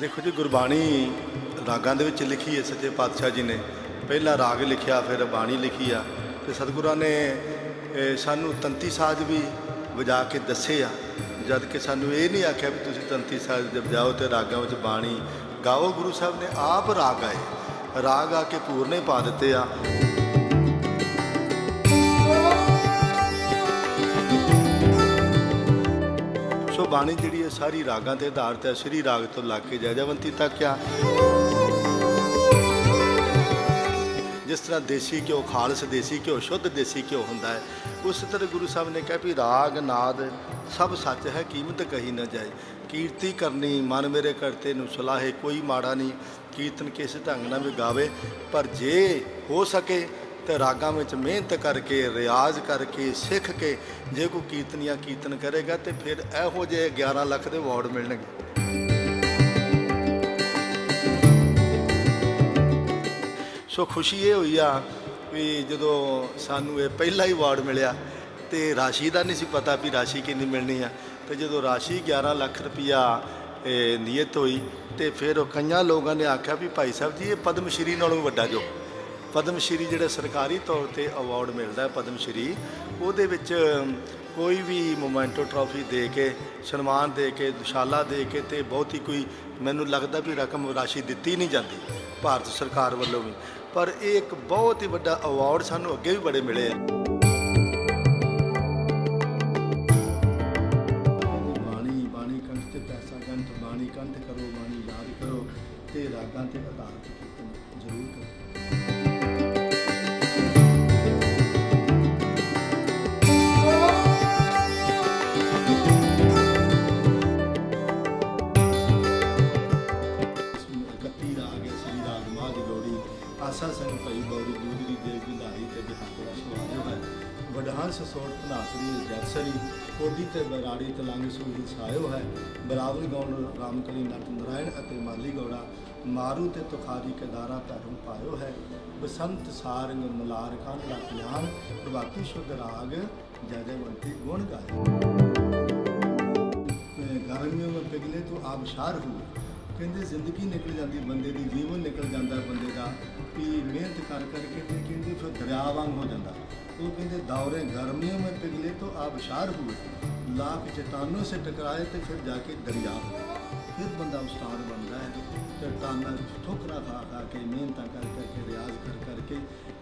ਦੇਖੋ ਜੀ, ਗੁਰਬਾਣੀ ਰਾਗਾਂ ਦੇ ਵਿੱਚ ਲਿਖੀ ਹੈ, ਸੱਚੇ ਪਾਤਸ਼ਾਹ ਜੀ ਨੇ। ਪਹਿਲਾ ਰਾਗ ਲਿਖਿਆ, ਫਿਰ ਬਾਣੀ ਲਿਖੀ ਆ। ਤੇ ਸਤਿਗੁਰਾਂ ਨੇ ਸਾਨੂੰ ਤੰਤੀ ਸਾਜ਼ ਵੀ ਵਜਾ ਕੇ ਦੱਸੇ ਆ। ਜਦ ਕਿ ਸਾਨੂੰ ਇਹ ਨਹੀਂ ਆਖਿਆ ਵੀ ਤੁਸੀਂ ਤੰਤੀ ਸਾਜ਼ ਦੇ ਵਜਾਓ ਤੇ ਰਾਗਾਂ ਵਿੱਚ ਬਾਣੀ ਗਾਓ। ਗੁਰੂ ਸਾਹਿਬ ਨੇ ਆਪ ਰਾਗ ਆਏ। ਰਾਗ ਆ ਕੇ ਪੂਰਨੇ ਪਾ ਦਿੱਤੇ ਆ। ਸੋ ਬਾਣੀ ਜਿਹੜੀ ਹੈ ਸਾਰੀ ਰਾਗਾਂ ਤੇ ਆਧਾਰਿਤ ਹੈ ਸ੍ਰੀ ਰਾਗ ਤੋਂ ਲੱਗ ਕੇ ਜੈਜਵੰਤੀ ਤੱਕ ਆ। ਜਿਸ ਤਰ੍ਹਾਂ ਦੇਸੀ ਘਿਓ, ਖਾਲਸ ਦੇਸੀ ਘਿਓ, ਸ਼ੁੱਧ ਦੇਸੀ ਘਿਓ ਹੁੰਦਾ ਹੈ, ਉਸ ਤਰ੍ਹਾਂ ਗੁਰੂ ਸਾਹਿਬ ਨੇ ਕਿਹਾ ਵੀ ਰਾਗ, ਨਾਦ ਸਭ ਸੱਚ ਹੈ, ਕੀਮਤ ਕਹੀ ਨਾ ਜਾਏ। ਕੀਰਤੀ ਕਰਨੀ, ਮਨ ਮੇਰੇ ਕਰਤੇ ਨੂੰ ਸਲਾਹੇ, ਕੋਈ ਮਾੜਾ ਨਹੀਂ, ਕੀਰਤਨ ਕਿਸ ਢੰਗ ਨਾਲ ਵੀ ਗਾਵੇ, ਪਰ ਜੇ ਹੋ ਸਕੇ ਤੇ ਰਾਗਾਂ ਵਿੱਚ ਮਿਹਨਤ ਕਰਕੇ, ਰਿਆਜ਼ ਕਰਕੇ, ਸਿੱਖ ਕੇ ਜੇ ਕੋਈ ਕੀਰਤਨੀਆ ਕੀਰਤਨ ਕਰੇਗਾ ਤੇ ਫਿਰ ਇਹੋ ਜਿਹੇ 11 ਲੱਖ ਦੇ ਅਵਾਰਡ ਮਿਲਣਗੇ। ਸੋ ਖੁਸ਼ੀ ਇਹ ਹੋਈ ਆ ਵੀ ਜਦੋਂ ਸਾਨੂੰ ਇਹ ਪਹਿਲਾ ਹੀ ਅਵਾਰਡ ਮਿਲਿਆ ਤੇ ਰਾਸ਼ੀ ਦਾ ਨਹੀਂ ਸੀ ਪਤਾ ਵੀ ਰਾਸ਼ੀ ਕਿੰਨੀ ਮਿਲਣੀ ਆ। ਤੇ ਜਦੋਂ ਰਾਸ਼ੀ 11 ਲੱਖ ਰੁਪਇਆ ਇਹ ਨੀਅਤ ਹੋਈ ਤੇ ਫਿਰ ਉਹ ਕਈਆਂ ਲੋਕਾਂ ਨੇ ਆਖਿਆ ਵੀ ਭਾਈ ਸਾਹਿਬ ਜੀ, ਇਹ ਪਦਮ ਸ਼੍ਰੀ ਨਾਲੋਂ ਵੀ ਵੱਡਾ ਜੋ ਪਦਮ ਸ਼੍ਰੀ ਜਿਹੜਾ ਸਰਕਾਰੀ ਤੌਰ ਤੇ ਅਵਾਰਡ ਮਿਲਦਾ ਹੈ ਪਦਮ ਸ਼੍ਰੀ ਉਹਦੇ ਵਿੱਚ ਕੋਈ ਵੀ ਮੋਮੈਂਟੋ ਟਰਾਫੀ ਦੇ ਕੇ, ਸਨਮਾਨ ਦੇ ਕੇ, ਦੁਸ਼ਾਲਾ ਦੇ ਕੇ ਤੇ ਬਹੁਤੀ ਕੋਈ ਮੈਨੂੰ ਲੱਗਦਾ ਵੀ ਰਕਮ ਰਾਸ਼ੀ ਦਿੱਤੀ ਨਹੀਂ ਜਾਂਦੀ ਭਾਰਤ ਸਰਕਾਰ ਵੱਲੋਂ ਵੀ। ਪਰ ਇਹ ਇੱਕ ਬਹੁਤ ਹੀ ਵੱਡਾ ਅਵਾਰਡ ਸਾਨੂੰ ਅੱਗੇ ਵੀ ਬੜੇ ਮਿਲੇ ਆ। ਆਸਾ ਸੰਗ ਭਈ ਬੌਰੀ ਦੂਦਰੀ ਦੇਵ ਗੁੰਧਾਰੀ ਤੇ ਬਿਹਾਰ ਦਾ ਹੈ। ਵਡਹਾਂਸ ਸੋਟ ਧਨਾਸਰੀ ਜੈਸਰੀ ਕੋਡੀ ਤੇ ਬਰਾੜੀ ਤੇ ਸੂਰੀ ਸਾਇਓ ਹੈ। ਬਰਾਵਲ ਗੌਣ ਰਾਮਕਲੀ ਨਟ ਨਰਾਇਣ ਅਤੇ ਮਾਲੀ ਗੌੜਾ, ਮਾਰੂ ਤੇ ਤੁਖਾਰੀ ਕੇਦਾਰਾ ਧਰਮ ਪਾਇਓ ਹੈ। ਬਸੰਤ ਸਾਰੰਗ ਮਲਾਰ ਕੰਨ ਦਾ ਗਿਆਨ ਪ੍ਰਭਾਤੀ ਸ਼ੁੱਧ ਰਾਗ, ਜੈ ਜੈਵੰਤੀ ਗੁਣ ਗਾਏ ਗਰਮੀਆਂ ਵਿੱਚ ਪਿਘਲੇ, ਤੋਂ ਆਬਸ਼ਾਰ ਹੁਏ ਕਹਿੰਦੇ ਜ਼ਿੰਦਗੀ ਨਿਕਲ ਜਾਂਦੀ, ਬੰਦੇ ਦੀ ਜੀਵਨ ਨਿਕਲ ਜਾਂਦਾ ਬੰਦੇ ਦਾ, ਵੀ ਮਿਹਨਤ ਕਰ ਕਰਕੇ ਤੇ ਕਹਿੰਦੇ ਫਿਰ ਦਰਿਆ ਵਾਂਗ ਹੋ ਜਾਂਦਾ। ਉਹ ਕਹਿੰਦੇ ਦੌਰੇ ਗਰਮੀਆਂ ਮੈਂ ਪਿਘਲੇ ਤੋਂ ਆਬਸ਼ਾਰ ਹੋਏ, ਲਾਖ ਚਟਾਨੋਂ ਸੇ ਟਕਰਾਏ ਤੇ ਫਿਰ ਜਾ ਕੇ ਦਰਿਆ ਫਿਰ ਬੰਦਾ ਉਸਤਾਦ ਬਣਦਾ ਹੈ ਚਟਾਨਾਂ ਠੋਕਰਾ ਖਾ ਖਾ ਕੇ, ਮਿਹਨਤਾਂ ਕਰ ਕਰਕੇ ਰਿਆਜ਼ ਕਰ ਕਰਕੇ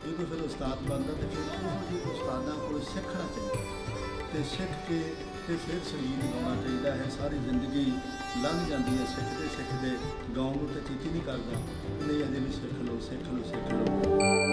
ਜਦੋਂ ਫਿਰ ਉਸਤਾਦ ਬਣਦਾ ਤੇ ਫਿਰ ਉਸਤਾਦਾਂ ਕੋਲ ਸਿੱਖਣਾ ਚਾਹੀਦਾ। ਤੇ ਸਿੱਖ ਕੇ ਤੇ ਫਿਰ ਸੰਗੀਤ ਗਾਉਣਾ ਚਾਹੀਦਾ ਹੈ। ਸਾਰੀ ਜ਼ਿੰਦਗੀ ਲੰਘ ਜਾਂਦੀ ਹੈ ਸਿੱਖਦੇ ਸਿੱਖਦੇ ਗਾਉਣ ਨੂੰ ਤਾਂ ਚੀਤੀ ਨਹੀਂ ਕਰਦਾ। ਨਹੀਂ ਅਜੇ ਵੀ ਸਿੱਖ ਲਓ ਸਿੱਖ ਲਓ ਸਿੱਖ ਲਓ।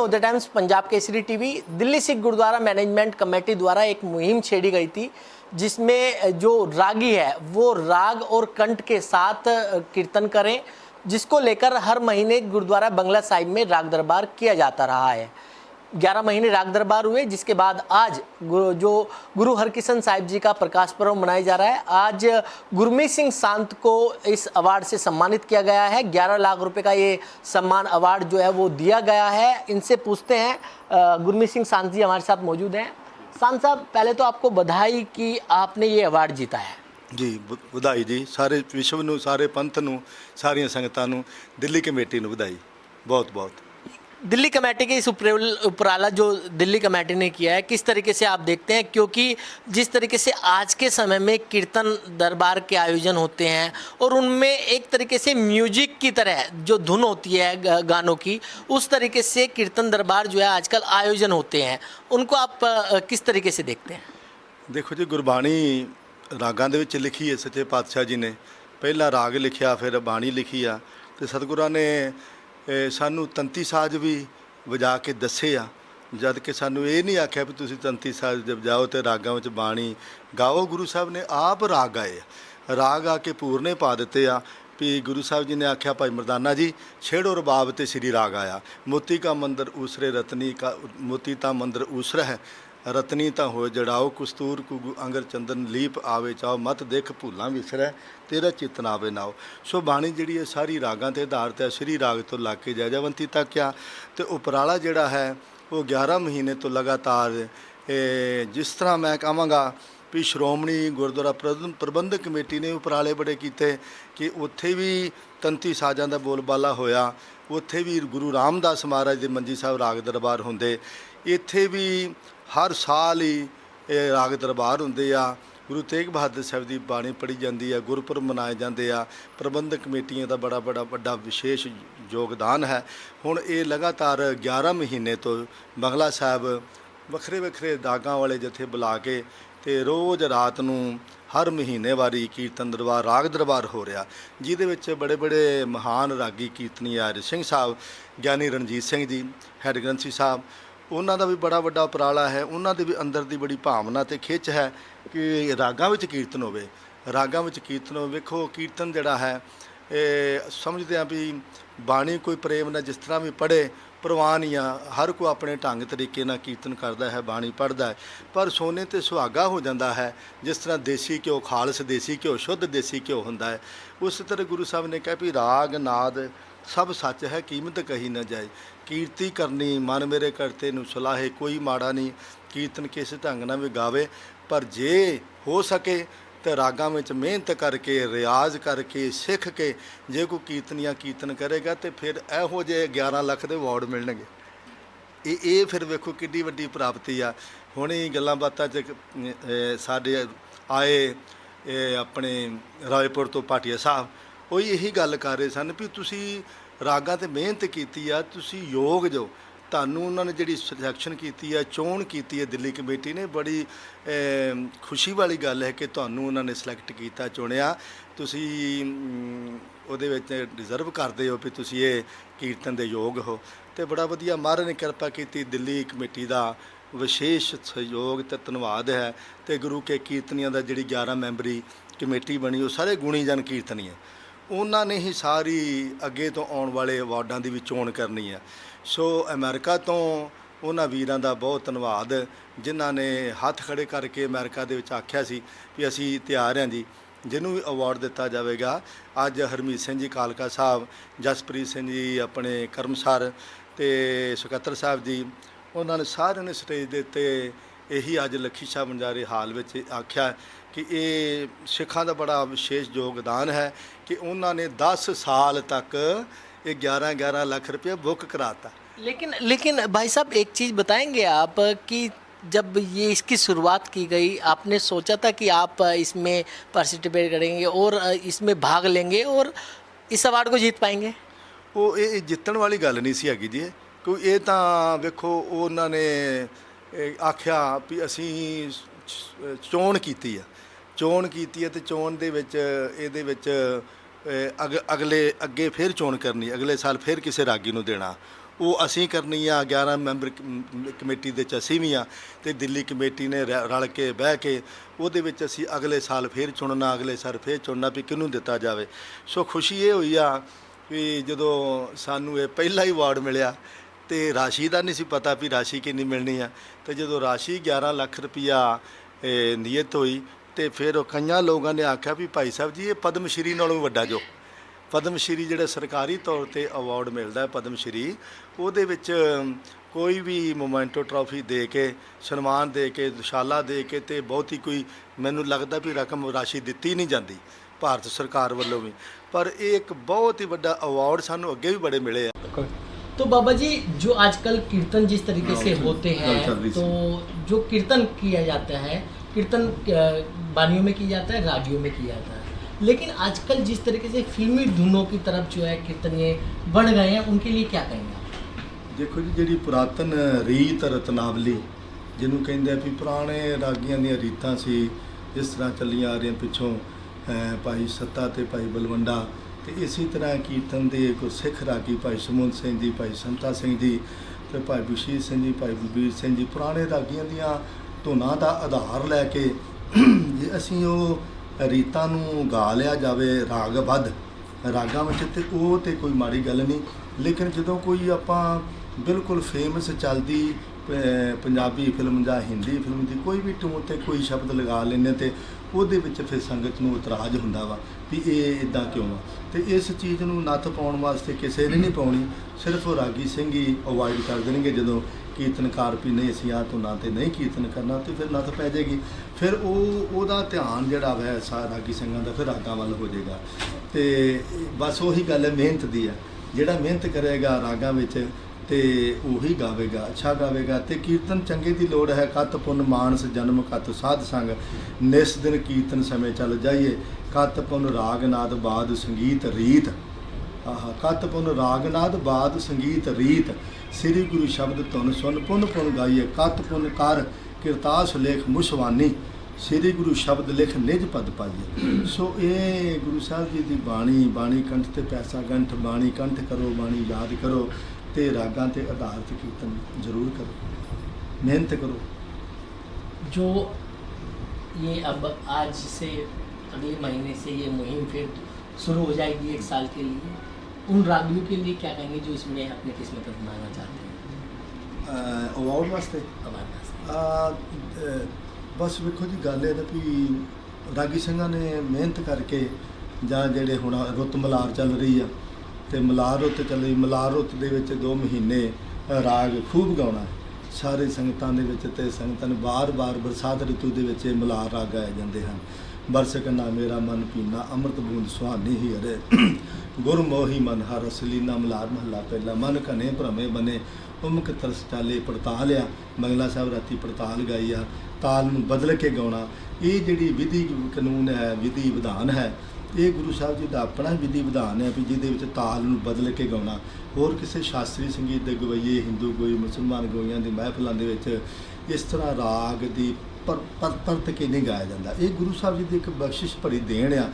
Know the Times Punjab Kesari TV Delhi Sikh Gurdwara management committee द्वारा एक मुहिम छेड़ी गई थी, जिसमें जो रागी है, वो राग और कंठ के साथ कीर्तन करें, जिसको लेकर हर महीने गुरुद्वारा बंगला साहिब में राग दरबार किया जाता रहा है। 11 महीने राग दरबार हुए जिसके बाद आज गुरु जो गुरु हरकिशन साहिब जी का प्रकाश पर्व मनाया जा रहा है आज गुरमीत सिंह सांत को इस अवार्ड से सम्मानित किया गया है 11 लाख रुपए का ये सम्मान अवार्ड जो है वो दिया गया है इनसे पूछते हैं अ, गुरमीत सिंह सांत जी हमारे साथ मौजूद हैं सांत साहब पहले तो आपको बधाई कि आपने ये अवार्ड जीता है ਜੀ ਵ- ਵਧਾਈ ਜੀ ਸਾਰੇ ਵਿਸ਼ਵ ਨੂੰ ਸਾਰੇ ਪੰਥ ਨੂੰ ਸਾਰੀਆਂ ਸੰਗਤਾਂ ਨੂੰ ਦਿੱਲੀ ਕਮੇਟੀ ਨੂੰ ਵਧਾਈ ਬਹੁਤ ਬਹੁਤ दिल्ली कमेटी के इस उपरेल- उपराला जो दिल्ली कमेटी ने किया है किस तरीके से आप देखते हैं क्योंकि जिस तरीके से आज के समय में कीर्तन दरबार के आयोजन होते हैं और उनमें एक तरीके से म्यूजिक की तरह जो धुन होती है ग- गानों की उस तरीके से कीर्तन दरबार जो है आजकल आयोजन होते हैं उनको आप अ, किस तरीके से देखते हैं ਦੇਖੋ ਜੀ ਗੁਰਬਾਣੀ ਰਾਗਾਂ ਦੇ ਵਿੱਚ ਲਿਖੀ ਹੈ ਸੱਚੇ ਪਾਤਸ਼ਾਹ ਜੀ ਨੇ ਪਹਿਲਾ ਰਾਗ ਲਿਖਿਆ ਫਿਰ ਬਾਣੀ ਲਿਖੀ ਆ ਤੇ ਸਤਿਗੁਰਾਂ ਨੇ ਇਹ, ਸਾਨੂੰ ਤੰਤੀ ਸਾਜ਼ ਵੀ ਵਜਾ ਕੇ ਦੱਸੇ ਆ। ਜਦ ਕਿ ਸਾਨੂੰ ਇਹ ਨਹੀਂ ਆਖਿਆ ਵੀ ਤੁਸੀਂ ਤੰਤੀ ਸਾਜ਼ ਦੇ ਜਾਓ ਤੇ ਰਾਗਾਂ ਵਿੱਚ ਬਾਣੀ ਗਾਓ। ਗੁਰੂ ਸਾਹਿਬ ਨੇ ਆਪ ਰਾਗ ਗਾਏ ਆ। ਰਾਗ ਆ ਕੇ ਪੂਰਨੇ ਪਾ ਦਿੱਤੇ ਆ ਵੀ ਗੁਰੂ ਸਾਹਿਬ ਜੀ ਨੇ ਆਖਿਆ, ਭਾਈ ਮਰਦਾਨਾ ਜੀ, ਛੇੜੋ ਰਬਾਬ ਤੇ ਸ੍ਰੀ ਰਾਗ ਆਇਆ। ਮੋਤੀ ਕਾ ਮੰਦਰ ਉਸਰੇ ਰਤਨੀ ਕਾ, ਮੋਤੀ ਤਾਂ ਮੰਦਰ ਊਸਰਾ ਹੈ। ਰਤਨੀ ਤਾਂ ਹੋਏ ਜੜਾਓ ਕਸਤੂਰ, ਕੁਗੂ ਅੰਗਰ ਚੰਦਨ ਲੀਪ ਆਵੇ ਚਾਓ, ਮਤ ਦੇਖ ਭੁੱਲਾਂ ਵਿਸਰੈ, ਤੇਰਾ ਚਿਤਨ ਆਵੇ ਨਾਓ। ਸੋ ਬਾਣੀ ਜਿਹੜੀ ਹੈ ਸਾਰੀ ਰਾਗਾਂ ਤੇ ਆਧਾਰਿਤ ਹੈ, ਸ੍ਰੀ ਰਾਗ ਤੋਂ ਲਾ ਕੇ ਜੈਜਵੰਤੀ ਤੱਕ ਆ। ਤੇ ਉਪਰਾਲਾ ਜਿਹੜਾ ਹੈ, ਉਹ 11 ਮਹੀਨੇ ਤੋਂ ਲਗਾਤਾਰ ਜਿਸ ਤਰ੍ਹਾਂ ਮੈਂ ਕਹਾਂਗਾ ਵੀ ਸ਼੍ਰੋਮਣੀ ਗੁਰਦੁਆਰਾ ਪ੍ਰਬੰਧ- ਪ੍ਰਬੰਧਕ ਕਮੇਟੀ ਨੇ ਉਪਰਾਲੇ ਬੜੇ ਕੀਤੇ ਕਿ ਉੱਥੇ ਵੀ ਤੰਤੀ ਸਾਜ਼ਾਂ ਦਾ ਬੋਲਬਾਲਾ ਹੋਇਆ। ਉੱਥੇ ਵੀ ਗੁਰੂ ਰਾਮਦਾਸ ਮਹਾਰਾਜ ਦੇ ਮੰਜੀ ਸਾਹਿਬ ਰਾਗ ਦਰਬਾਰ ਹੁੰਦੇ। ਇੱਥੇ ਵੀ ਹਰ ਸਾਲ ਹੀ ਇਹ ਰਾਗ ਦਰਬਾਰ ਹੁੰਦੇ ਆ। ਗੁਰੂ ਤੇਗ ਬਹਾਦਰ ਸਾਹਿਬ ਦੀ ਬਾਣੀ ਪੜ੍ਹੀ ਜਾਂਦੀ ਆ, ਗੁਰਪੁਰਬ ਮਨਾਏ ਜਾਂਦੇ ਆ। ਪ੍ਰਬੰਧਕ ਕਮੇਟੀਆਂ ਦਾ ਬੜਾ ਬੜਾ, ਵੱਡਾ ਵਿਸ਼ੇਸ਼ ਯੋਗਦਾਨ ਹੈ। ਹੁਣ ਇਹ ਲਗਾਤਾਰ 11 ਮਹੀਨੇ ਤੋਂ ਬੰਗਲਾ ਸਾਹਿਬ ਵੱਖਰੇ ਵੱਖਰੇ ਦਾਗਾਂ ਵਾਲੇ ਜਥੇ ਬੁਲਾ ਕੇ ਤੇ ਰੋਜ਼ ਰਾਤ ਨੂੰ ਹਰ ਮਹੀਨੇ ਵਾਰੀ ਕੀਰਤਨ ਦਰਬਾਰ, ਰਾਗ ਦਰਬਾਰ ਹੋ ਰਿਹਾ। ਜਿਹਦੇ ਵਿੱਚ ਬੜੇ ਬੜੇ ਮਹਾਨ ਰਾਗੀ ਕੀਰਤਨੀ ਆਰਿ ਸਿੰਘ ਸਾਹਿਬ, ਗਿਆਨੀ ਰਣਜੀਤ ਸਿੰਘ ਜੀ, ਹੈਡ ਗ੍ਰੰਥੀ ਸਾਹਿਬ ਉਹਨਾਂ ਦਾ ਵੀ ਬੜਾ ਵੱਡਾ ਉਪਰਾਲਾ ਹੈ, ਉਹਨਾਂ ਦੇ ਵੀ ਅੰਦਰ ਦੀ ਬੜੀ ਭਾਵਨਾ ਤੇ ਖਿੱਚ ਹੈ ਕਿ ਰਾਗਾਂ ਵਿੱਚ ਕੀਰਤਨ ਹੋਵੇ। ਰਾਗਾਂ ਵਿੱਚ ਕੀਰਤਨ ਹੋਵੇ, ਵੇਖੋ ਕੀਰਤਨ ਜਿਹੜਾ ਹੈ, ਇਹ ਸਮਝਦੇ ਆ ਵੀ ਬਾਣੀ ਕੋਈ ਪ੍ਰੇਮ ਨਾਲ ਜਿਸ ਤਰ੍ਹਾਂ ਵੀ ਪੜ੍ਹੇ ਪ੍ਰਵਾਹ ਨਹੀਂ ਆ ਹਰ ਕੋ ਆਪਣੇ ਢੰਗ ਤਰੀਕੇ ਨਾਲ ਕੀਰਤਨ ਕਰਦਾ ਹੈ, ਬਾਣੀ ਪੜ੍ਹਦਾ ਹੈ। ਪਰ ਸੋਨੇ ਤੇ ਸੁਹਾਗਾ ਹੋ ਜਾਂਦਾ ਹੈ, ਜਿਸ ਤਰ੍ਹਾਂ ਦੇਸੀ ਘਿਓ, ਖਾਲਸ ਦੇਸੀ ਘਿਓ, ਸ਼ੁੱਧ ਦੇਸੀ ਘਿਓ ਹੁੰਦਾ ਹੈ। ਉਸ ਤਰ੍ਹਾਂ ਗੁਰੂ ਸਾਹਿਬ ਨੇ ਕਿਹਾ ਵੀ ਰਾਗ, ਨਾਦ ਸਭ ਸੱਚ ਹੈ, ਕੀਮਤ ਕਹੀ ਨਾ ਜਾਏ। ਕੀਰਤੀ ਕਰਨੀ, ਮਨ ਮੇਰੇ ਕਰਤੇ ਨੂੰ ਸਲਾਹੇ, ਕੋਈ ਮਾੜਾ ਨਹੀਂ, ਕੀਰਤਨ ਕਿਸੇ ਢੰਗ ਨਾਲ ਵੀ ਗਾਵੇ, ਪਰ ਜੇ ਹੋ ਸਕੇ ਤੇ ਰਾਗਾਂ ਵਿੱਚ ਮਿਹਨਤ ਕਰਕੇ, ਰਿਆਜ਼ ਕਰਕੇ, ਸਿੱਖ ਕੇ ਜੇ ਕੋਈ ਕੀਰਤਨੀਆਂ ਕੀਰਤਨ ਕਰੇਗਾ ਤੇ ਫਿਰ ਇਹੋ ਜਿਹੇ 11 ਲੱਖ ਦੇ ਅਵਾਰਡ ਮਿਲਣਗੇ। ਇਹ ਇਹ ਫਿਰ ਵੇਖੋ ਕਿੰਨੀ ਵੱਡੀ ਪ੍ਰਾਪਤੀ ਆ। ਹੁਣੇ ਗੱਲਾਂ ਬਾਤਾਂ ਚ ਸਾਡੇ ਆਏ ਆਪਣੇ ਰਾਏਪੁਰ ਤੋਂ ਪਾਟਿਆ ਸਾਹਿਬ, ਉਹ ਇਹੀ ਗੱਲ ਕਰ ਰਹੇ ਸਨ ਵੀ ਤੁਸੀਂ ਰਾਗਾਂ ਤੇ ਮਿਹਨਤ ਕੀਤੀ ਆ, ਤੁਸੀਂ ਯੋਗ ਜੋ। ਤੁਹਾਨੂੰ ਉਹਨਾਂ ਨੇ ਜਿਹੜੀ ਸਿਲੈਕਸ਼ਨ ਕੀਤੀ ਆ, ਚੋਣ ਕੀਤੀ ਹੈ ਦਿੱਲੀ ਕਮੇਟੀ ਨੇ, ਬੜੀ ਖੁਸ਼ੀ ਵਾਲੀ ਗੱਲ ਹੈ ਕਿ ਤੁਹਾਨੂੰ ਉਹਨਾਂ ਨੇ ਸਿਲੈਕਟ ਕੀਤਾ, ਚੁਣਿਆ। ਤੁਸੀਂ ਉਹਦੇ ਵਿੱਚ ਡਿਜ਼ਰਵ ਕਰਦੇ ਹੋ ਵੀ ਤੁਸੀਂ ਇਹ ਕੀਰਤਨ ਦੇ ਯੋਗ ਹੋ। ਤੇ ਬੜਾ ਵਧੀਆ, ਮਹਾਰਾਜ ਨੇ ਕਿਰਪਾ ਕੀਤੀ ਦਿੱਲੀ ਕਮੇਟੀ ਦਾ ਵਿਸ਼ੇਸ਼ ਸਹਿਯੋਗ ਤੇ ਧੰਨਵਾਦ ਹੈ। ਤੇ ਗੁਰੂ ਕੇ ਕੀਰਤਨੀਆਂ ਦਾ ਜਿਹੜੀ 11 ਮੈਂਬਰੀ ਕਮੇਟੀ ਬਣੀ, ਉਹ ਸਾਰੇ ਗੁਣੀਜਨ ਕੀਰਤਨੀ ਹੈ ਉਹਨਾਂ ਨੇ ਹੀ ਸਾਰੀ ਅੱਗੇ ਤੋਂ ਆਉਣ ਵਾਲੇ ਅਵਾਰਡਾਂ ਦੀ ਵੀ ਚੋਣ ਕਰਨੀ ਹੈ। ਸੋ ਅਮਰੀਕਾ ਤੋਂ ਉਹਨਾਂ ਵੀਰਾਂ ਦਾ ਬਹੁਤ ਧੰਨਵਾਦ, ਜਿਨ੍ਹਾਂ ਨੇ ਹੱਥ ਖੜੇ ਕਰਕੇ ਅਮਰੀਕਾ ਦੇ ਵਿੱਚ ਆਖਿਆ ਸੀ ਵੀ ਅਸੀਂ ਤਿਆਰ ਹਾਂ ਜੀ। ਜਿਹਨੂੰ ਵੀ ਅਵਾਰਡ ਦਿੱਤਾ ਜਾਵੇਗਾ, ਅੱਜ ਹਰਮੀਤ ਸਿੰਘ ਜੀ, ਕਾਲਕਾ ਸਾਹਿਬ, ਜਸਪ੍ਰੀਤ ਸਿੰਘ ਜੀ, ਆਪਣੇ ਕਰਮਸਰ ਤੇ ਸਕੱਤਰ ਸਾਹਿਬ ਜੀ, ਉਹਨਾਂ ਨੇ ਸਾਰਿਆਂ ਨੇ ਸਟੇਜ ਦੇ ਉੱਤੇ ਇਹੀ ਅੱਜ ਲੱਖੀ ਸ਼ਾਹ ਬੰਜਾਰੇ ਹਾਲ ਵਿੱਚ ਆਖਿਆ ਕਿ ਇਹ ਸਿੱਖਾਂ ਦਾ ਬੜਾ ਵਿਸ਼ੇਸ਼ ਯੋਗਦਾਨ ਹੈ ਕਿ ਉਹਨਾਂ ਨੇ 10 ਸਾਲ ਤੱਕ ਇਹ 11 11 ਲੱਖ ਰੁਪਏ ਬੁੱਕ ਕਰਾਤਾ लेकिन लेकिन भाई साहब एक चीज़ बताएंगे आप कि जब ये इसकी शुरुआत की गई आपने सोचा था कि आप इसमें पार्टिसिपेट करेंगे और इसमें भाग लेंगे और इस अवार्ड को जीत पाएंगे ਉਹ ਇਹ ਇਹ ਜਿੱਤਣ ਵਾਲੀ ਗੱਲ ਨਹੀਂ ਸੀ ਹੈਗੀ ਜੀ ਇਹ। ਕੋਈ ਇਹ ਤਾਂ ਵੇਖੋ ਉਹਨਾਂ ਨੇ ਇਹ ਆਖਿਆ ਵੀ ਅਸੀਂ ਚੋਣ ਕੀਤੀ ਆ। ਚੋਣ ਕੀਤੀ ਹੈ ਤੇ ਚੋਣ ਦੇ ਵਿੱਚ, ਇਹਦੇ ਵਿੱਚ ਅਗ- ਅਗਲੇ, ਅੱਗੇ ਫਿਰ ਚੋਣ ਕਰਨੀ, ਅਗਲੇ ਸਾਲ ਫਿਰ ਕਿਸੇ ਰਾਗੀ ਨੂੰ ਦੇਣਾ। ਉਹ ਅਸੀਂ ਕਰਨੀ ਆ 11 ਮੈਂਬਰ ਕਮੇਟੀ ਦੇ ਚ ਅਸੀਂ ਵੀ ਆ ਤੇ ਦਿੱਲੀ ਕਮੇਟੀ ਨੇ ਰਲ ਕੇ ਬਹਿ ਕੇ ਉਹਦੇ ਵਿੱਚ ਅਸੀਂ ਅਗਲੇ ਸਾਲ ਫਿਰ ਚੁਣਨਾ, ਅਗਲੇ ਸਾਲ ਫਿਰ ਚੁਣਨਾ ਵੀ ਕਿਹਨੂੰ ਦਿੱਤਾ ਜਾਵੇ। ਸੋ ਖੁਸ਼ੀ ਇਹ ਹੋਈ ਆ ਵੀ ਜਦੋਂ ਸਾਨੂੰ ਇਹ ਪਹਿਲਾ ਹੀ ਅਵਾਰਡ ਮਿਲਿਆ ਤੇ ਰਾਸ਼ੀ ਦਾ ਨਹੀਂ ਸੀ ਪਤਾ ਵੀ ਰਾਸ਼ੀ ਕਿੰਨੀ ਮਿਲਣੀ ਆ। ਤੇ ਜਦੋਂ ਰਾਸ਼ੀ 11 ਲੱਖ ਰੁਪਈਆ, ਇਹ ਨੀਅਤ ਹੋਈ, ਤੇ ਫਿਰ ਉਹ ਕਈਆਂ ਲੋਕਾਂ ਨੇ ਆਖਿਆ ਵੀ ਭਾਈ ਸਾਹਿਬ ਜੀ, ਇਹ ਪਦਮ ਸ਼੍ਰੀ ਨਾਲੋਂ ਵੀ ਵੱਡਾ ਜੋ। ਪਦਮ ਸ਼੍ਰੀ ਜਿਹੜਾ ਸਰਕਾਰੀ ਤੌਰ ਤੇ ਅਵਾਰਡ ਮਿਲਦਾ ਹੈ ਪਦਮ ਸ਼੍ਰੀ ਉਹਦੇ ਵਿੱਚ ਕੋਈ ਵੀ ਮੋਮੈਂਟੋ ਟਰਾਫੀ ਦੇ ਕੇ, ਸਨਮਾਨ ਦੇ ਕੇ, ਦੁਸ਼ਾਲਾ ਦੇ ਕੇ ਤੇ ਬਹੁਤੀ ਕੋਈ ਮੈਨੂੰ ਲੱਗਦਾ ਵੀ ਰਕਮ ਰਾਸ਼ੀ ਦਿੱਤੀ ਨਹੀਂ ਜਾਂਦੀ, ਭਾਰਤ ਸਰਕਾਰ ਵੱਲੋਂ ਵੀ। ਪਰ ਇਹ ਇੱਕ ਬਹੁਤ ਹੀ ਵੱਡਾ ਅਵਾਰਡ ਸਾਨੂੰ ਅੱਗੇ ਵੀ ਬੜੇ ਮਿਲੇ ਆ। तो बाबा जी जो आजकल कीर्तन जिस तरीके से हाँ, होते हैं चल रही तो जो कीर्तन किया जाता है कीर्तन अ, बानियों में किया जाता है रागियों में किया जाता है लेकिन आजकल जिस तरीके से फिल्मी धुनों की तरफ जो है कीर्तनीय बढ़ गए हैं उनके लिए क्या कहेंगे आप ਦੇਖੋ ਜੀ ਜਿਹੜੀ ਪੁਰਾਤਨ ਰੀਤ ਰਤਨਾਵਲੀ ਜਿਹਨੂੰ ਕਹਿੰਦੇ ਆ ਵੀ ਪੁਰਾਣੇ ਰਾਗੀਆਂ ਦੀਆਂ ਰੀਤਾਂ ਸੀ ਜਿਸ ਤਰ੍ਹਾਂ ਚੱਲੀਆਂ ਆ ਰਹੀਆਂ ਪਿੱਛੋਂ ਅਹ, ਭਾਈ ਸੱਤਾ ਤੇ ਭਾਈ ਬਲਵੰਡਾ ਤੇ ਇਸੇ ਤਰ੍ਹਾਂ ਕੀਰਤਨ ਦੇ ਗੁਰਸਿੱਖ ਰਾਗੀ ਭਾਈ ਸਮੁੰਦ ਸਿੰਘ ਜੀ, ਭਾਈ ਸੰਤਾ ਸਿੰਘ ਜੀ ਤੇ ਭਾਈ ਬਸ਼ੀਰ ਸਿੰਘ ਜੀ, ਭਾਈ ਬਲਬੀਰ ਸਿੰਘ ਜੀ, ਪੁਰਾਣੇ ਰਾਗੀਆਂ ਦੀਆਂ ਧੁਨਾਂ ਦਾ ਆਧਾਰ ਲੈ ਕੇ ਜੇ ਅਸੀਂ ਉਹ ਰੀਤਾਂ ਨੂੰ ਗਾ ਲਿਆ ਜਾਵੇ ਰਾਗਬੱਧ ਰਾਗਾਂ ਵਿੱਚ ਤੇ ਉਹ ਤੇ ਕੋਈ ਮਾੜੀ ਗੱਲ ਨਹੀਂ। ਲੇਕਿਨ ਜਦੋਂ ਕੋਈ ਆਪਾਂ ਬਿਲਕੁਲ ਫੇਮਸ ਚੱਲਦੀ ਪੰਜਾਬੀ ਫਿਲਮ ਜਾਂ ਹਿੰਦੀ ਫਿਲਮ ਦੀ ਕੋਈ ਵੀ ਟੂਨ ਤੇ ਕੋਈ ਸ਼ਬਦ ਲਗਾ ਲੈਂਦੇ ਤੇ ਉਹਦੇ ਵਿੱਚ ਫਿਰ ਸੰਗਤ ਨੂੰ ਇਤਰਾਜ਼ ਹੁੰਦਾ ਵਾ ਵੀ ਇਹ ਇਦਾਂ ਕਿਉਂ ਆ? ਤੇ ਇਸ ਚੀਜ਼ ਨੂੰ ਨੱਥ ਪਾਉਣ ਵਾਸਤੇ ਕਿਸੇ ਨੇ ਨਹੀਂ ਪਾਉਣੀ, ਸਿਰਫ ਰਾਗੀ ਸਿੰਘ ਹੀ ਅਵੋਇਡ ਕਰ ਦੇਣਗੇ ਜਦੋਂ ਕੀਰਤਨਕਾਰ ਵੀ ਨਹੀਂ, ਅਸੀਂ ਆਹ ਤੋਂ ਨਾ ਤੇ ਨਹੀਂ ਕੀਰਤਨ ਕਰਨਾ ਤੇ ਫਿਰ ਨੱਥ ਪੈ ਜਾਏਗੀ। ਫਿਰ ਉਹ, ਉਹਦਾ ਧਿਆਨ ਜਿਹੜਾ ਵੈ, ਸਾ ਰਾਗੀ ਸਿੰਘਾਂ ਦਾ ਫਿਰ ਰਾਗਾਂ ਵੱਲ ਹੋ ਜਾਏਗਾ। ਤੇ ਬਸ ਉਹੀ ਗੱਲ ਹੈ, ਮਿਹਨਤ ਦੀ ਆ ਜਿਹੜਾ ਮਿਹਨਤ ਕਰੇਗਾ ਰਾਗਾਂ ਵਿੱਚ ਤੇ ਉਹੀ ਗਾਵੇਗਾ, ਅੱਛਾ ਗਾਵੇਗਾ ਤੇ ਕੀਰਤਨ ਚੰਗੇ ਦੀ ਲੋੜ ਹੈ, ਕਤ ਪੁੰਨ ਮਾਨਸ ਜਨਮ, ਕਤ ਸਾਧ ਸੰਗ, ਨਿਸ ਦਿਨ ਕੀਰਤਨ ਸਮੇਂ ਚੱਲ ਜਾਈਏ, ਕਤ ਪੁੰਨ ਰਾਗ ਨਾਦ ਬਾਦ ਸੰਗੀਤ ਰੀਤ, ਆਹ, ਕਤ ਪੁੰਨ ਰਾਗ ਨਾਦ ਬਾਦ ਸੰਗੀਤ ਰੀਤ, ਸ੍ਰੀ ਗੁਰੂ ਸ਼ਬਦ ਧੁਨ ਸੁਨ ਪੁੰਨ ਪੁੰਨ ਗਾਈਏ, ਕਤ ਪੁੰਨ ਕਰ ਕਿਰਤਾਸ ਲੇਖ ਮੁਸਵਾਨੀ, ਸ੍ਰੀ ਗੁਰੂ ਸ਼ਬਦ ਲਿਖ ਨਿਜ ਪਦ ਪਾਈਏ। ਸੋ ਇਹ ਗੁਰੂ ਸਾਹਿਬ ਜੀ ਦੀ ਬਾਣੀ ਬਾਣੀ ਕੰਠ ਤੇ ਪੈਸਾ ਗੰਠ, ਬਾਣੀ ਕੰਠ ਕਰੋ, ਬਾਣੀ ਯਾਦ ਕਰੋ ਤੇ ਰਾਗਾਂ ਤੇ ਆਧਾਰਿਤ ਕੀਰਤਨ ਜ਼ਰੂਰ ਕਰੋ ਮਿਹਨਤ ਕਰੋ जो ये अब आज से अगले महीने से ये मुहिम फिर शुरू हो जाएगी एक साल के लिए उन रागियों के लिए क्या कहेंगे जो इसमें अपनी किस्मत अपनाना चाहते हैं ਅਵਾਰਡ ਵਾਸਤੇ हमारे पास ਆ ਅ, ਬਸ ਵੇਖੋ ਜੀ ਗੱਲ ਇਹ ਨਾ ਵੀ ਰਾਗੀ ਸਿੰਘਾਂ ਨੇ ਮਿਹਨਤ ਕਰਕੇ ਜਾਂ ਜਿਹੜੇ ਹੁਣ ਰੁੱਤ ਮਲਾਰ ਚੱਲ ਰਹੀ ਆ ਤੇ ਮਲਾਰ ਰੁੱਤ ਚੱਲੀ ਮਲਾਰ ਰੁੱਤ ਦੇ ਵਿੱਚ 2 ਮਹੀਨੇ ਰਾਗ ਖੂਬ ਗਾਉਣਾ ਸਾਰੇ ਸੰਗਤਾਂ ਦੇ ਵਿੱਚ ਤੇ ਸੰਗਤਾਂ ਨੂੰ ਬਾਰ-ਬਾਰ ਬਰਸਾਤ ਰਿਤੂ ਦੇ ਵਿੱਚ ਇਹ ਮਲਾਰ ਰਾਗ ਗਾਏ ਜਾਂਦੇ ਹਨ। ਬਰਸਕ ਨਾ ਮੇਰਾ ਮਨ ਪੀਨਾ, ਅੰਮ੍ਰਿਤ ਬੂੰਦ ਸੁਹਾਨੀ ਹੀ ਅਰੇ। ਗੁਰ ਮੋਹੀ ਮਨ ਹਰ ਅਸਲੀਨਾ ਮਲਾਰ ਮਹੱਲਾ, ਪਹਿਲਾ ਮਨ ਕਨੇ ਭ੍ਰਮੇ ਬਨੇ। ਉਮਕ ਤਰਸ ਚਾਲੇ ਪੜਤਾਲ ਆ ਬੰਗਲਾ ਸਾਹਿਬ ਰਾਤੀ ਪੜਤਾਲ ਗਾਈ ਆ ਤਾਲ ਨੂੰ ਬਦਲ ਕੇ ਗਾਉਣਾ। ਇਹ ਜਿਹੜੀ ਵਿਧੀ ਕਾਨੂੰਨ ਹੈ, ਵਿਧੀ ਵਿਧਾਨ ਹੈ ਇਹ ਗੁਰੂ ਸਾਹਿਬ ਜੀ ਦਾ ਆਪਣਾ ਵਿਧੀ ਵਿਧਾਨ ਹੈ ਵੀ ਜਿਹਦੇ ਵਿੱਚ ਤਾਲ ਨੂੰ ਬਦਲ ਕੇ ਗਾਉਣਾ। ਹੋਰ ਕਿਸੇ ਸ਼ਾਸਤਰੀ ਸੰਗੀਤ ਦੇ ਗਵਈਏ, ਹਿੰਦੂ ਗੋਈ ਮੁਸਲਮਾਨ ਗੋਈਆਂ ਦੀ ਮਹਿਫਲਾਂ ਦੇ ਵਿੱਚ ਇਸ ਤਰ੍ਹਾਂ ਰਾਗ ਦੀ ਪਰ ਪਰ, ਪਰਤ ਕੇ ਨਹੀਂ ਗਾਇਆ ਜਾਂਦਾ। ਇਹ ਗੁਰੂ ਸਾਹਿਬ ਜੀ ਦੀ ਇੱਕ ਬਖਸ਼ਿਸ਼ ਭਰੀ ਦੇਣ ਆ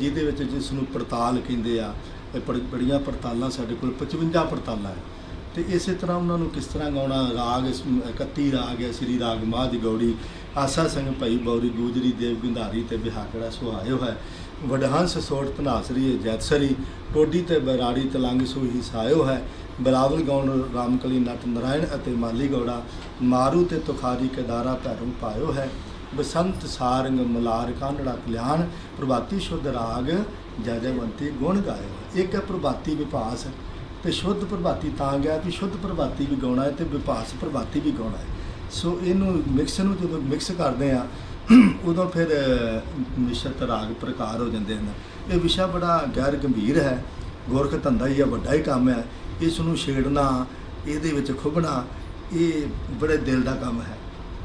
ਜਿਹਦੇ ਵਿੱਚ ਜਿਸ ਨੂੰ ਪੜਤਾਲ ਕਹਿੰਦੇ ਆ, ਇਹ ਬੜੀਆਂ ਪੜਤਾਲਾਂ ਸਾਡੇ ਕੋਲ 55 ਪੜਤਾਲਾਂ ਹੈ। ਤੇ ਇਸੇ ਤਰ੍ਹਾਂ ਉਹਨਾਂ ਨੂੰ ਕਿਸ ਤਰ੍ਹਾਂ ਗਾਉਣਾ? ਰਾਗ ਇਸ- 31 ਰਾਗ ਹੈ, ਸ੍ਰੀ ਰਾਗ ਮਾਝ ਗੌੜੀ, ਆਸਾ ਸੰਗ ਭਈ ਬੌਰੀ, ਗੂਜਰੀ ਦੇਵ, ਗੰਧਾਰੀ ਤੇ ਬਿਹਾਕੜਾ ਸੁਹਾਇਓ ਹੈ। ਵਡਹੰਸ ਸੋਟ ਤਨਾਸਰੀ ਜੈਤਸਰੀ ਟੋਡੀ ਤੇ ਬਰਾੜੀ ਤਲੰਗ ਸੋਹੀ ਸਾਇਓ ਹੈ ਬਲਾਵਲ ਗਾਉਣ ਰਾਮਕਲੀ ਨਟ ਨਰਾਇਣ ਅਤੇ ਮਾਲੀ ਗੌੜਾ ਮਾਰੂ ਤੇ ਤੁਖਾਰੀ ਕੇਦਾਰਾ ਭੈਰੋਂ ਪਾਇਓ ਹੈ ਬਸੰਤ ਸਾਰੰਗ ਮਲਾਰ ਕਾਂਡੜਾ ਕਲਿਆਣ ਪ੍ਰਭਾਤੀ ਸ਼ੁੱਧ ਰਾਗ ਜੈ ਜੈਵੰਤੀ ਗੁਣ ਗਾਇਓ ਇੱਕ ਹੈ ਪ੍ਰਭਾਤੀ ਵਿਭਾਸ ਤੇ ਸ਼ੁੱਧ ਪ੍ਰਭਾਤੀ ਤਾਂ ਗਿਆ ਵੀ ਸ਼ੁੱਧ ਪ੍ਰਭਾਤੀ ਵੀ ਗਾਉਣਾ ਹੈ ਤੇ ਵਿਭਾਸ ਪ੍ਰਭਾਤੀ ਵੀ ਗਾਉਣਾ ਹੈ ਸੋ ਇਹਨੂੰ ਮਿਕਸ ਨੂੰ ਜਦੋਂ ਮਿਕਸ ਕਰਦੇ ਆ ਉਦੋਂ ਫਿਰ ਵਿਸ਼ਾ ਰਾਗ ਪ੍ਰਕਾਰ ਹੋ ਜਾਂਦੇ ਹਨ। ਇਹ ਵਿਸ਼ਾ ਬੜਾ ਗੈਰ ਗੰਭੀਰ ਹੈ। ਗੋਰਖ ਧੰਦਾ ਹੀ ਆ, ਵੱਡਾ ਹੀ ਕੰਮ ਹੈ। ਇਸ ਨੂੰ ਛੇੜਨਾ, ਇਹਦੇ ਵਿੱਚ ਖੁੱਬਣਾ, ਇਹ ਬੜੇ ਦਿਲ ਦਾ ਕੰਮ ਹੈ।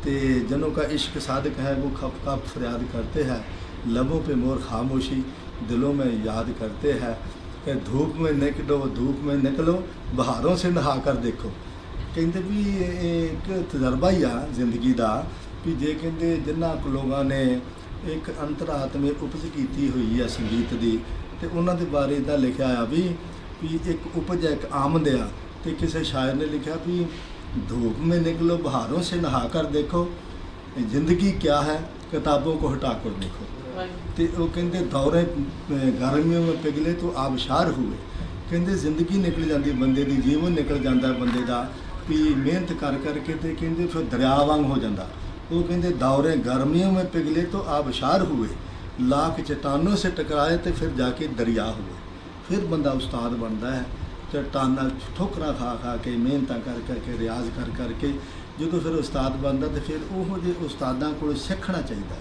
ਤੇ ਜਨੋ ਕਾ ਇਸ਼ਕ ਸਾਧਕ ਹੈ, ਉਹ ਖਫ ਕਾ ਫਰਿਆਦ ਕਰਤੇ ਹੈ। ਲਬੋਂ ਪੇ ਮੋਰ ਖਾਮੋਸ਼ੀ, ਦਿਲੋਂ ਮੈਂ ਯਾਦ ਕਰਤੇ ਹੈ। ਕਿ ਧੂਪ ਮੇ ਨਿਕਲੋ, ਧੂਪ ਮੇ ਨਿਕਲੋ, ਬਹਾਰੋਂ ਸੇ ਨਹਾ ਕਰ ਦੇਖੋ। ਕਹਿੰਦੇ ਵੀ ਇਹ ਇੱਕ ਤਜਰਬਾ ਹੀ ਆ ਜ਼ਿੰਦਗੀ ਦਾ। ਵੀ ਜੇ ਕਹਿੰਦੇ ਜਿਨ੍ਹਾਂ ਕੁ ਲੋਕਾਂ ਨੇ ਇੱਕ ਅੰਤਰਾਤਮੇ ਉਪਜ ਕੀਤੀ ਹੋਈ ਆ ਸੰਗੀਤ ਦੀ ਤੇ ਉਹਨਾਂ ਦੇ ਬਾਰੇ ਦਾ ਲਿਖਿਆ ਆ ਵੀ ਵੀ ਇੱਕ ਉਪਜ ਹੈ, ਇੱਕ ਆਮਦ ਆ ਤੇ ਕਿਸੇ ਸ਼ਾਇਰ ਨੇ ਲਿਖਿਆ ਵੀ धूप में निकलो बहारों से नहा कर देखो जिंदगी क्या है किताबों को हटा कर देखो ਤੇ ਉਹ ਕਹਿੰਦੇ ਦੌਰੇ ਅਹ, ਗਰਮੀਆਂ ਵਿੱਚ ਪਿਘਲੇ ਤੋਂ ਆਬਸ਼ਾਰ ਹੋਏ ਕਹਿੰਦੇ ਜ਼ਿੰਦਗੀ ਨਿਕਲ ਜਾਂਦੀ ਬੰਦੇ ਦੀ ਜੀਵਨ ਨਿਕਲ ਜਾਂਦਾ ਬੰਦੇ ਦਾ ਵੀ ਮਿਹਨਤ ਕਰ ਕਰਕੇ ਤੇ ਕਹਿੰਦੇ ਫਿਰ ਦਰਿਆ ਵਾਂਗ ਹੋ ਜਾਂਦਾ ਉਹ ਕਹਿੰਦੇ ਦੌਰੇ ਗਰਮੀਆਂ ਵਿੱਚ ਪਿਘਲੇ ਤੋਂ ਆਬਸ਼ਾਰ हुए लाख चट्टानों से टकराए ਤੇ ਫਿਰ ਜਾ ਕੇ ਦਰਿਆ ਹੋਏ ਫਿਰ ਬੰਦਾ ਉਸਤਾਦ ਬਣਦਾ ਹੈ ਚਟਾਨਾਂ ਠੋਕਰਾਂ ਖਾ ਖਾ ਕੇ ਮਿਹਨਤਾਂ ਕਰ ਕਰਕੇ ਰਿਆਜ਼ ਕਰ ਕਰਕੇ ਜਦੋਂ ਫਿਰ ਉਸਤਾਦ ਬਣਦਾ ਤੇ ਫਿਰ ਉਹੋ ਜਿਹੇ ਉਸਤਾਦਾਂ ਕੋਲ ਸਿੱਖਣਾ ਚਾਹੀਦਾ ਹੈ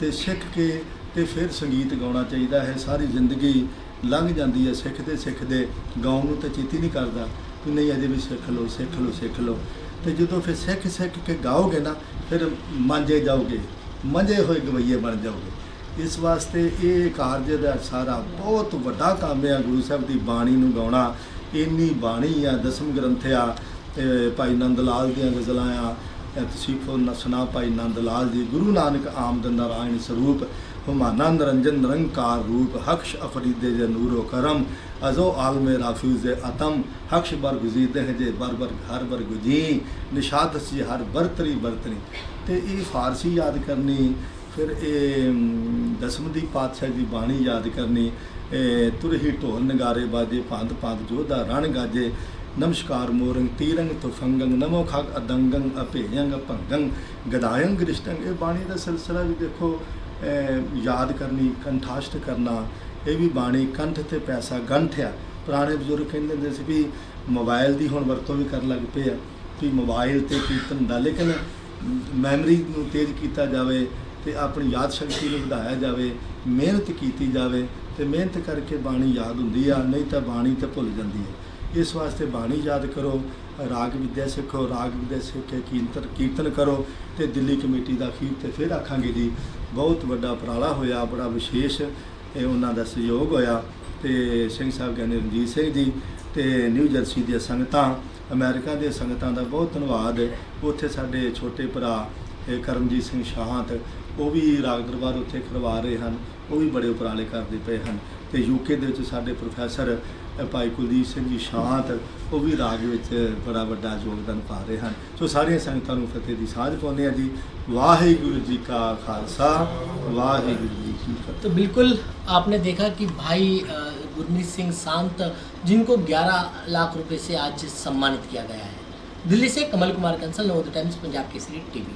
ਤੇ ਸਿੱਖ ਕੇ ਤੇ ਫਿਰ ਸੰਗੀਤ ਗਾਉਣਾ ਚਾਹੀਦਾ ਹੈ ਸਾਰੀ ਜ਼ਿੰਦਗੀ ਲੰਘ ਜਾਂਦੀ ਹੈ ਸਿੱਖਦੇ ਸਿੱਖਦੇ ਗਾਉਣ ਨੂੰ ਤਾਂ ਚੇਤੀ ਨਹੀਂ ਕਰਦਾ ਕਿ ਨਹੀਂ ਅਜੇ ਵੀ ਸਿੱਖ ਲਓ ਸਿੱਖ ਲਓ ਸਿੱਖ ਲਓ ਤੇ ਜਦੋਂ ਫਿਰ ਸਿੱਖ ਸਿੱਖ ਕੇ ਗਾਓਗੇ ਨਾ, ਫਿਰ ਮਾਂਜੇ ਜਾਓਗੇ, ਮੰਜੇ ਹੋਏ ਗਵਈਏ ਬਣ ਜਾਓਗੇ। ਇਸ ਵਾਸਤੇ ਇਹ ਕਾਰਜ ਦਾ ਸਾਰਾ ਬਹੁਤ ਵੱਡਾ ਕੰਮ ਹੈ ਗੁਰੂ ਸਾਹਿਬ ਦੀ ਬਾਣੀ ਨੂੰ ਗਾਉਣਾ। ਇੰਨੀ ਬਾਣੀ ਆ, ਦਸਮ ਗ੍ਰੰਥ ਆ ਭਾਈ ਨੰਦ ਲਾਲ ਦੀਆਂ ਗਜ਼ਲਾਂ ਆ। ਇਹ ਤਸੀਫੋ ਨਸਨਾ ਭਾਈ ਨੰਦ ਲਾਲ ਜੀ, ਗੁਰੂ ਨਾਨਕ ਆਮਦ ਨਾਰਾਇਣ ਸਰੂਪ, ਹੁਮਾਨਾ ਨਿਰੰਜਨ ਨਿਰੰਕਾਰ ਰੂਪ, ਹਕਸ਼ ਅਫਰੀਦੇ ਜੇ ਨੂਰੋ ਕਰਮ। ਅਜ਼ੋ ਆਲਮੇ ਰਾਫਿਊਜ਼ ਅਤਮ ਹਕਸ਼ ਬਰ ਗੁਜ਼ੀਦੇ ਹੈ ਜੇ, ਬਰ ਬਰ ਘਰ ਬਰ ਗੁਜੀ ਨਿਸ਼ਾਦ ਸੀ ਹਰ ਬਰਤਰੀ ਬਰਤਰੀ। ਤੇ ਇਹ ਫਾਰਸੀ ਯਾਦ ਕਰਨੀ, ਫਿਰ ਇਹ ਦਸਮ ਦੀ ਪਾਤਸ਼ਾਹ ਦੀ ਬਾਣੀ ਯਾਦ ਕਰਨੀ, ਇਹ ਤੁਰਹੀ ਢੋਲ ਨਗਾਰੇ ਬਾਜੇ, ਭਾਂਤ ਭਾਂਤ ਜੋਧਾ ਰਣ ਗਾਜੇ। ਨਮਸਕਾਰ ਮੋਰੰਗ ਤੀਰੰਗ ਤੁਫੰਗੰ ਨਮੋ ਖਗ ਅਦੰਗੰ ਅਭੇਯੰਗ ਭੰਗੰ ਗਦਾਯੰ ਗ੍ਰਿਸ਼ਟੰ ਇਹ ਬਾਣੀ ਦਾ ਸਿਲਸਿਲਾ ਵੀ ਦੇਖੋ ਯਾਦ ਕਰਨੀ, ਕੰਠਾਸ਼ਟ ਕਰਨਾ ਇਹ ਵੀ ਬਾਣੀ ਕੰਠ ਤੇ ਪੈਸਾ ਗੰਠ ਆ ਪੁਰਾਣੇ ਬਜ਼ੁਰਗ ਕਹਿੰਦੇ ਹੁੰਦੇ ਸੀ ਵੀ ਮੋਬਾਈਲ ਦੀ ਹੁਣ ਵਰਤੋਂ ਵੀ ਕਰਨ ਲੱਗ ਪਏ ਆ, ਵੀ ਮੋਬਾਈਲ ਤੇ ਕੀਰਤਨ ਦਾ ਲੇਕਿਨ ਮੈਮਰੀ ਨੂੰ ਤੇਜ਼ ਕੀਤਾ ਜਾਵੇ ਤੇ ਆਪਣੀ ਯਾਦ ਸ਼ਕਤੀ ਨੂੰ ਵਧਾਇਆ ਜਾਵੇ, ਮਿਹਨਤ ਕੀਤੀ ਜਾਵੇ, ਤੇ ਮਿਹਨਤ ਕਰਕੇ ਬਾਣੀ ਯਾਦ ਹੁੰਦੀ ਆ, ਨਹੀਂ ਤਾਂ ਬਾਣੀ ਤੇ ਭੁੱਲ ਜਾਂਦੀ ਹੈ ਇਸ ਵਾਸਤੇ ਬਾਣੀ ਯਾਦ ਕਰੋ, ਰਾਗ ਵਿਦਿਆ ਸਿੱਖੋ, ਰਾਗ ਵਿਦਿਆ ਸਿੱਖ ਕੇ ਕੀਰਤਨ ਕੀਰਤਨ ਕਰੋ, ਤੇ ਦਿੱਲੀ ਕਮੇਟੀ ਦਾ ਅਖੀਰ ਤੇ ਫਿਰ ਆਖਾਂਗੇ ਜੀ। ਬਹੁਤ ਵੱਡਾ ਉਪਰਾਲਾ ਹੋਇਆ, ਬੜਾ ਵਿਸ਼ੇਸ਼ ਇਹ ਉਹਨਾਂ ਦਾ ਸਹਿਯੋਗ ਹੋਇਆ ਤੇ ਸਿੰਘ ਸਾਹਿਬ ਗਿਆਨੀ ਰਣਜੀਤ ਸਿੰਘ ਜੀ ਤੇ ਨਿਊ ਜਰਸੀ ਦੀਆਂ ਸੰਗਤਾਂ, ਅਮਰੀਕਾ ਦੀਆਂ ਸੰਗਤਾਂ ਦਾ ਬਹੁਤ ਧੰਨਵਾਦ। ਉੱਥੇ ਸਾਡੇ ਛੋਟੇ ਭਰਾ ਕਰਮਜੀਤ ਸਿੰਘ ਸ਼ਾਹਤ, ਉਹ ਵੀ ਰਾਗ ਦਰਬਾਰ ਉੱਥੇ ਕਰਵਾ ਰਹੇ ਹਨ, ਉਹ ਵੀ ਬੜੇ ਉਪਰਾਲੇ ਕਰਦੇ ਪਏ ਹਨ। ਤੇ ਯੂਕੇ ਦੇ ਵਿੱਚ ਸਾਡੇ ਪ੍ਰੋਫੈਸਰ ਭਾਈ ਕੁਲਦੀਪ ਸਿੰਘ ਜੀ ਸ਼ਾਂਤ ਉਹ ਵੀ ਰਾਗ ਵਿੱਚ ਬੜਾ ਵੱਡਾ ਯੋਗਦਾਨ ਪਾ ਰਹੇ ਹਨ। ਸੋ ਸਾਰੀਆਂ ਸੰਗਤਾਂ ਨੂੰ ਫਤਿਹ ਦੀ ਸਾਂਝ ਪਾਉਂਦੇ ਆ ਜੀ। ਵਾਹਿਗੁਰੂ ਜੀ ਕਾ ਖਾਲਸਾ, ਵਾਹਿਗੁਰੂ ਜੀ तो बिल्कुल आपने देखा कि भाई गुरमीत सिंह शांत, जिनको 11 लाख रुपए से आज सम्मानित किया गया है। दिल्ली से कमल कुमार कंसल, नवोदय टाइम्स, पंजाब केसरी, टीवी।